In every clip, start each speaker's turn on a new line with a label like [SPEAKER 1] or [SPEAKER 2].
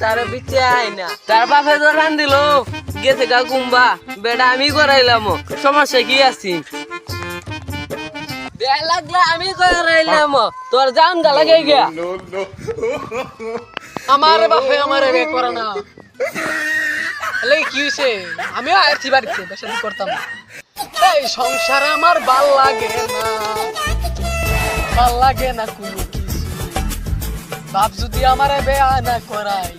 [SPEAKER 1] তার না তার বাপে আমি করাইলাম সমস্যা কি আছি? আমি করাইলাম তোর জান গা লাগে
[SPEAKER 2] আমার বাপে আমার করে না। কি হয়েছে আমিও বাড়িতে, বেশি করতাম এই সংসারে আমার ভালো লাগে না। ভালো লাগে না কিছু বাপ যদি আমার বেয়া না করাই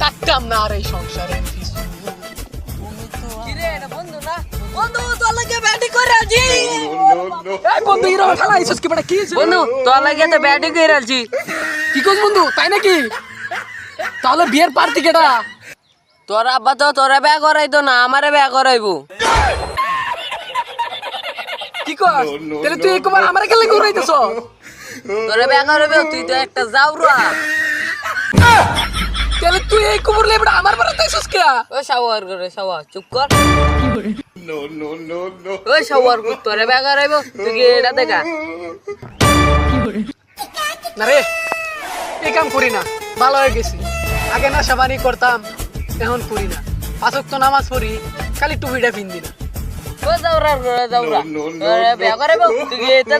[SPEAKER 2] থাকতাম না আর এই সংসারে কিছু।
[SPEAKER 1] কিরে বন্ধু তোর লাগে ব্যাটি করে আছি
[SPEAKER 2] বন্ধু এরকম খেলা আইসস কি বেটা? কি
[SPEAKER 1] বন্ধু তোর লাগে তো ব্যাটি করে আছি
[SPEAKER 2] কি বন্ধু তাই নাকি? তাহলে বিয়ের পার্টি কেটা
[SPEAKER 1] তোর আব্বা তো তোরা ব্যা করাইতো না আমারে ব্যা করাইবো।
[SPEAKER 2] কি কর তাহলে তুই একবার আমার গেলে ঘুরাইতেছ?
[SPEAKER 1] তোরে করাইবে তুই তো একটা যাওরা
[SPEAKER 2] তাহলে তুই এই কুমুর লেবড়া আমার তাইছস কে
[SPEAKER 1] ও শাওয়ার করে শাওয়ার চুপ কর। ওই শাওয়ার কর তোরে করাইবো তুই কি এটা দেখা।
[SPEAKER 2] না রে এই কাম করি না ভালো হয়ে গেছি। আগে না সাবানি করতাম এখন করি না। পাঁচক তো নামাজ পড়ি খালি টুপিটা পিন্দি না
[SPEAKER 1] ও যাওরা যাওরা বিয়া করে বউ তুই এটা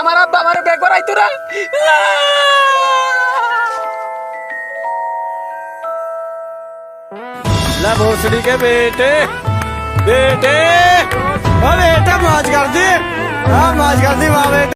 [SPEAKER 2] আমার আব্বা আমার
[SPEAKER 3] বিয়ে করাইতো না? ला भोसड़ी के बेटे बेटे अरे बेटा मौज कर